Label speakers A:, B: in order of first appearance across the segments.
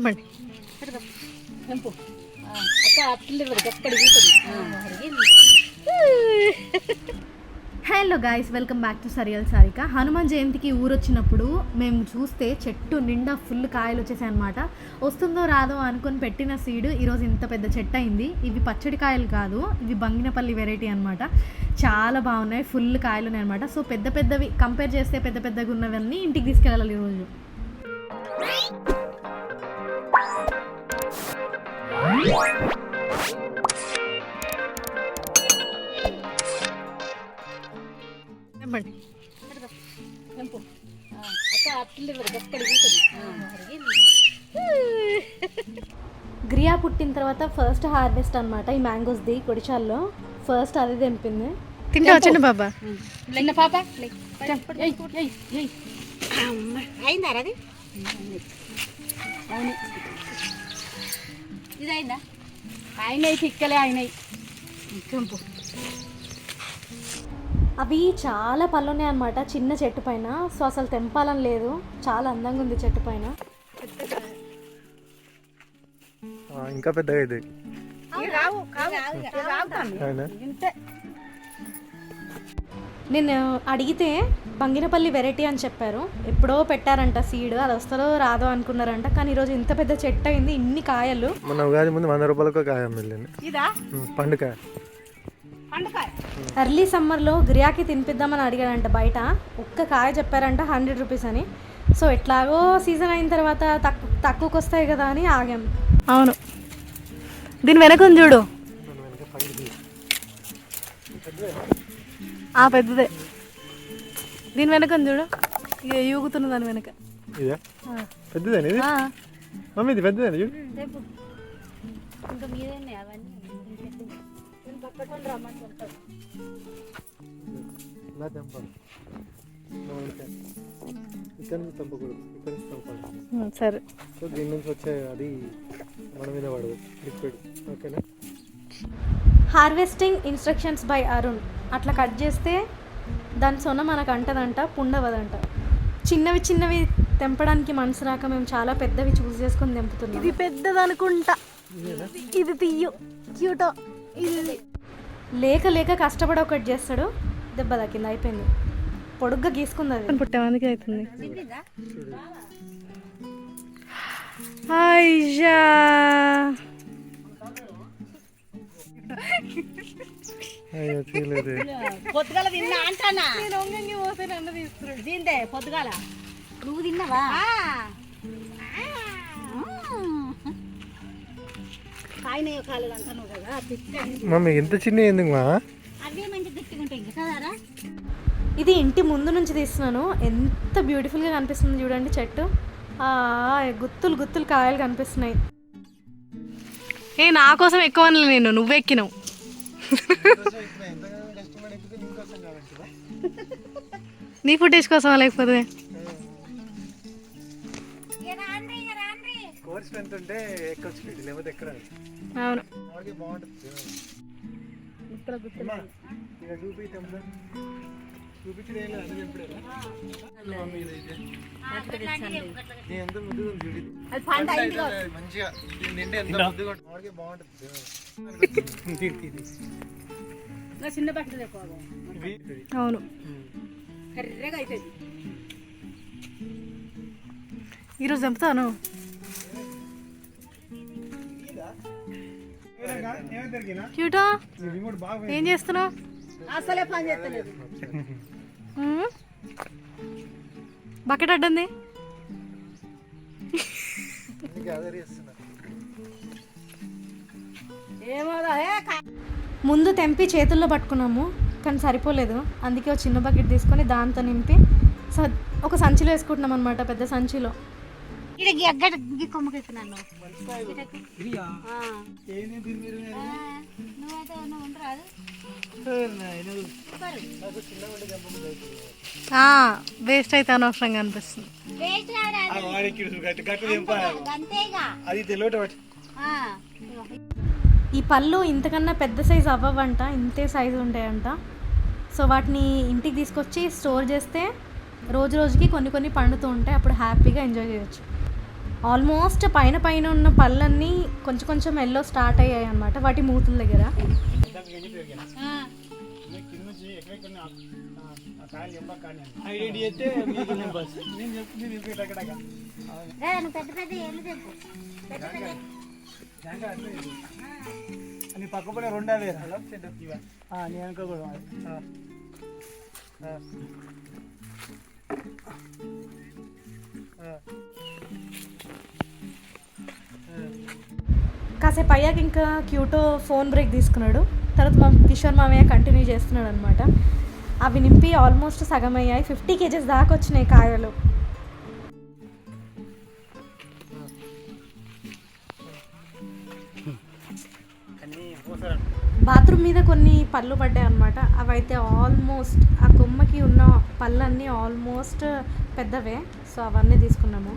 A: తెంపండి hello guys welcome back to surreal Sarika. Hanuman జయంతికి ఊరొచ్చినప్పుడు మేము చూస్తే చెట్టు నిండా ఫుల్ కాయలు వచ్చేసాయి అనమాట వస్తుందో రాదో అనుకొని పెట్టిన సీడ్ ఈరోజు ఇంత పెద్ద చెట్టు అయింది. ఇవి పచ్చడి కాయలు కాదు ఇవి బంగినపల్లి వెరైటీ అనమాట చాలా బాగున్నాయి ఫుల్ కాయలు ఉన్నాయి అనమాట సో పెద్ద పెద్దవి కంపేర్ చేస్తే పెద్ద పెద్దగా ఉన్నవన్నీ ఇంటికి తీసుకెళ్ళాలి ఈరోజు. గ్రియా పుట్టిన తర్వాత ఫస్ట్ హార్వెస్ట్ అనమాట ఈ మ్యాంగోస్ది కొడిచాల్లో ఫస్ట్ అది తెంపింది. తింటా వచ్చింది బాబా
B: చిన్న పాప.
C: అయిందా అది
B: ఇది అయిందా అయినాయి తిక్కలే అయినాయి.
A: అవి చాలా పళ్ళు ఉన్నాయి అనమాట చిన్న చెట్టు పైన. సో అసలు తెంపాలని లేదు. చాలా అందంగా ఉంది చెట్టు పైన.
D: ఇంకా పెద్దగా అవునా
B: ఇంతే.
A: నేను అడిగితే బంగినపల్లి వెరైటీ అని చెప్పారు. ఎప్పుడో పెట్టారంట సీడ్ అది వస్తుందో రాదో అనుకున్నారంట. కానీ ఈరోజు ఇంత పెద్ద చెట్టు అయింది ఇన్ని కాయలు.
D: మొన్న ఉగాది ముందు వంద రూపాయలకు కాయ
C: ఇదా?
D: పండుకాయ.
A: ఎర్లీ సమ్మర్లో గిరియాకి తినిపిద్దామని అడిగాడంట బయట. ఒక్క కాయ చెప్పారంట హండ్రెడ్ రూపీస్ అని. సో ఎట్లాగో సీజన్ అయిన తర్వాత తక్కువ తక్కువకి వస్తాయి కదా అని ఆగాం. అవును. దీని వెనక ఉంది చూడు. ఆ పెద్దదే. దీని వెనక చూడు. ఇక యూగుతున్న దాని వెనక.
D: ఇదే? పెద్దదేనా ఇది? మమ్మీ ఇది పెద్దదేనా? చూడు.
A: సరే.
D: సో దీని నుంచి వచ్చే అది మన మీద పడదు. లిక్విడ్. ఓకేనా?
A: Harvesting instructions by Arun. అట్లా కట్ చేస్తే దాని సొన మనకు అంటదంట పుండవదంట. చిన్నవి చిన్నవి తెంపడానికి మనసు రాక మేము చాలా పెద్దవి చూస్ చేసుకొని తెంపుతున్నాం. ఇది పెద్దది అనుకుంటా ఇది తీయు. క్యూటో. ఇది. లేక లేక కష్టపడి ఒకటి చేస్తాడు దెబ్బ తగ్గింది అయిపోయింది. పొడుగ్గా గీసుకుంది అది. పుట్టేమందుకే అవుతుంది. అయ్యా
D: అయ్యో
C: పొద్దుగాల తిన్నా అంటానా?
A: నేను ఒంగంగి పోతే నన్ను తీసుకున్నాడు.
C: దీందే పొద్దుగాల.
B: నువ్వు తిన్నావా?
C: కాయనయ్య కాలేదు అంటాను కదా
D: మమ్మీ ఎంత చిన్న ఎందుకు మా?
C: అవే మంచి గట్టిగా ఉంటాయి ఇంకా కదారా
A: ఇది ఇంటి ముందు నుంచి తీస్తున్నాను. ఎంత బ్యూటిఫుల్గా కనిపిస్తుంది చూడండి చెట్టు. ఆ, గుత్తులు గుత్తులు కాయలు కనిపిస్తున్నాయి. ఏ నా కోసం ఎక్కువ అనలే నేను నువ్వెక్కినావు నీ ఫుటేజ్ కోసం లేకపోతే? అవును.
D: వాడికి మంచిగా
C: చిన్న బట్టలు.
A: అవును
C: కర్రెగా అవుతుంది
A: ఈరోజు చంపుతాను క్యూటో ఏం చేస్తున్నావు?
C: అసలే పని చేస్తలేదు.
A: బకెట్ అడ్డంది. ముందు తెంపి చేతుల్లో పట్టుకున్నాము కానీ సరిపోలేదు. అందుకే ఒక చిన్న బకెట్ తీసుకొని దాంతో నింపి స- ఒక సంచిలో వేసుకుంటున్నాం అనమాట పెద్ద సంచిలో.
C: నువ్వైతే ఉండరాదు.
A: వేస్ట్ అయితే. అనవసరంగా అనిపిస్తుంది. ఈ పళ్ళు ఇంతకన్నా పెద్ద సైజు అవ్వవంట ఇంతే సైజు ఉంటాయంట. సో వాటిని ఇంటికి తీసుకొచ్చి స్టోర్ చేస్తే రోజు రోజుకి కొన్ని కొన్ని పండుతూ ఉంటాయి. అప్పుడు హ్యాపీగా ఎంజాయ్ చేయొచ్చు. ఆల్మోస్ట్ పైన పైన ఉన్న పళ్ళన్నీ కొంచెం కొంచెం ఎల్లో స్టార్ట్ అయ్యాయి అనమాట వాటి మూతుల దగ్గర.
D: నేను
A: కాసేపు అయ్యాక ఇంకా క్యూటో ఫోన్ బ్రేక్ తీసుకున్నాడు. తర్వాత మా కిషోర్ మామయ్య కంటిన్యూ చేస్తున్నాడు అనమాట అవి నింపి ఆల్మోస్ట్ సగం అయ్యాయి ఫిఫ్టీ కేజెస్ దాకా వచ్చినాయి కాయలు. బాత్రూమ్ మీద కొన్ని పళ్ళు పడ్డాయి అనమాట అవైతే ఆల్మోస్ట్ ఆ కొమ్మకి ఉన్న పళ్ళన్నీ ఆల్మోస్ట్ పెద్దవే. సో అవన్నీ తీసుకున్నాము.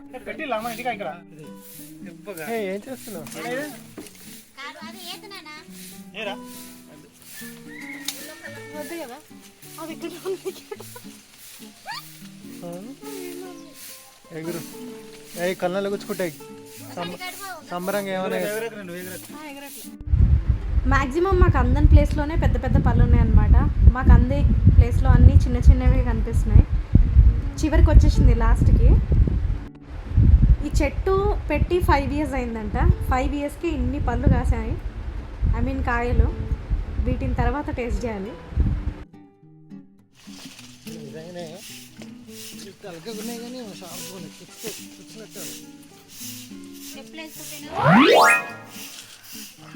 D: అవ్వడం కూడా ఏ, చేస్తున్నావు?
C: కాదు అది ఏతున్నానా
D: ఆ? ఎగురు. ఏ కళ్ళలో గుచ్చుకుంటాయి సంబరంగా ఏమైనా
A: మ్యాక్సిమం మాకు అందని ప్లేస్లోనే పెద్ద పెద్ద పళ్ళు ఉన్నాయన్నమాట మాకు అందే ప్లేస్లో అన్నీ చిన్న చిన్నవి కనిపిస్తున్నాయి. చివరికి వచ్చేసింది లాస్ట్కి ఈ చెట్టు పెట్టి ఫైవ్ ఇయర్స్ అయిందంట. ఫైవ్ ఇయర్స్కి ఇన్ని పళ్ళు కాసాయి ఐ మీన్ కాయలు. వీటిని తర్వాత టేస్ట్ చేయాలి.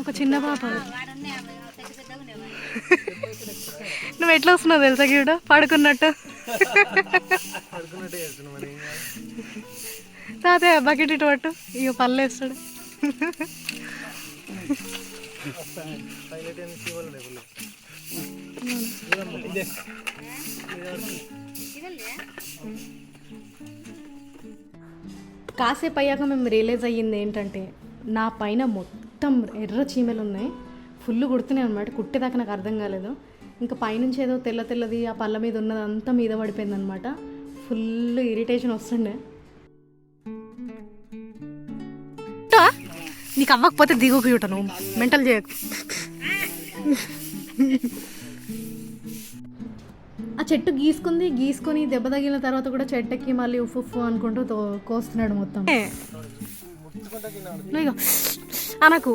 A: ఒక చిన్న పాప. నువ్వు ఎట్లా వస్తున్నావు తెలుసా గీడ పడుకున్నట్టు.
D: పడుకున్నట్టే చేస్తున్నాం
A: తాతయ్య బకెట్ ఇటు పట్టు. ఇక పళ్ళు వేస్తాడు. కాసేపు అయ్యాక మేము రియలైజ్ అయ్యింది ఏంటంటే నా పైన మొత్తం ఎర్ర చీమలు ఉన్నాయి. ఫుల్ కుడుతున్నాయి అనమాట కుట్టేదాకా నాకు అర్థం కాలేదు. ఇంకా పైనుంచి ఏదో తెల్ల తెల్లది ఆ పళ్ళ మీద ఉన్నది అంతా మీద పడిపోయింది అనమాట ఫుల్ ఇరిటేషన్ వస్తుండే. నీకు అవ్వకపోతే దిగుకుట నువ్వు మెంటల్ చేయకు. ఆ చెట్టు గీసుకుంది గీసుకొని దెబ్బ తగిలిన తర్వాత కూడా చెట్టెక్కి మళ్ళీ ఉఫ్ ఉఫ్ అనుకుంటూ కోస్తున్నాడు మొత్తం. అనకు.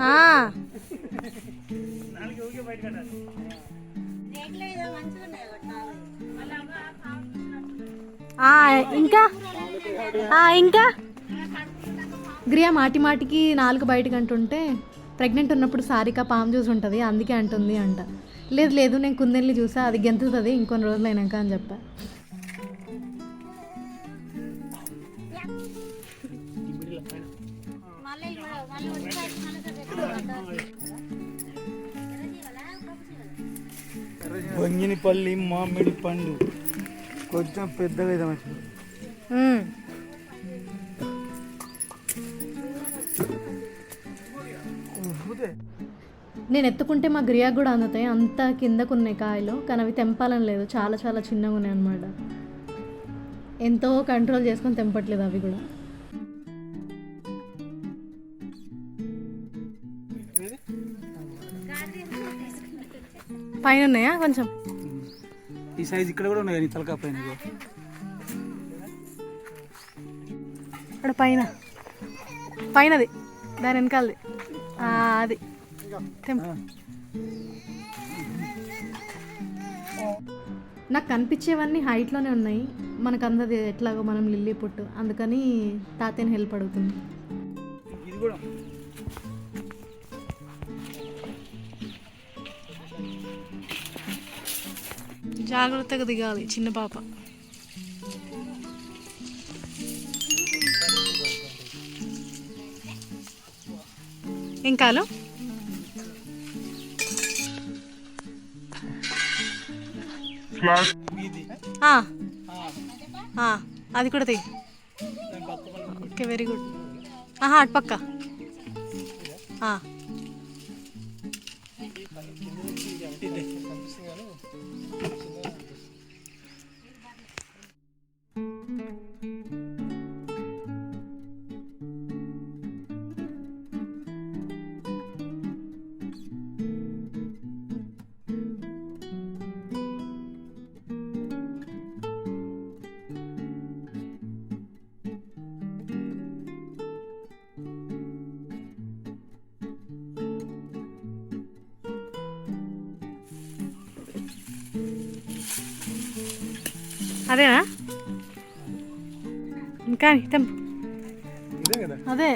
A: ఆ. ఇంకా? ఆ, ఇంకా? గ్రియా మాటి మాటికి నాలుగు బయటకు అంటుంటే ప్రెగ్నెంట్ ఉన్నప్పుడు సారిక పాము చూసి ఉంటుంది అందుకే అంటుంది అంట. లేదు లేదు నేను కుందెల్ని చూసా అది గెంతుతుంది ఇంకొన్ని రోజులు అయినాక అని చెప్పా.
E: బంగినపల్లి మామిడి పండు కొంచెం పెద్దగా అయితే మంచిది.
A: నేను ఎత్తుకుంటే మా గ్రియా కూడా అందుతాయి. అంత కిందకు ఉన్నాయి కాయలు కానీ అవి తెంపాలని లేదు. చాలా చాలా చిన్నగా ఉన్నాయి అనమాట ఎంతో కంట్రోల్ చేసుకొని తెంపట్లేదు అవి కూడా. పైన ఉన్నాయా? కొంచెం.
E: ఈ సైజ్ ఇక్కడ కూడా ఉన్నాయి తలకా పైన
A: పైన. పైనది. దాని వెనకాలది. అది. నాకు కనిపించేవన్నీ హైట్లోనే ఉన్నాయి. మనకు అందది ఎట్లాగో మనం లిల్లీ పుట్టు. అందుకని తాతయ్యని హెల్ప్ అడుగుతుంది
E: ఇది కూడా.
A: జాగ్రత్తగా దిగాలి చిన్న పాప. ఇంకాలు అది కూడా తెగి ఓకే వెరీ గుడ్. ఆహా అటు అదేనా? ఇంకా తెంపు అదే.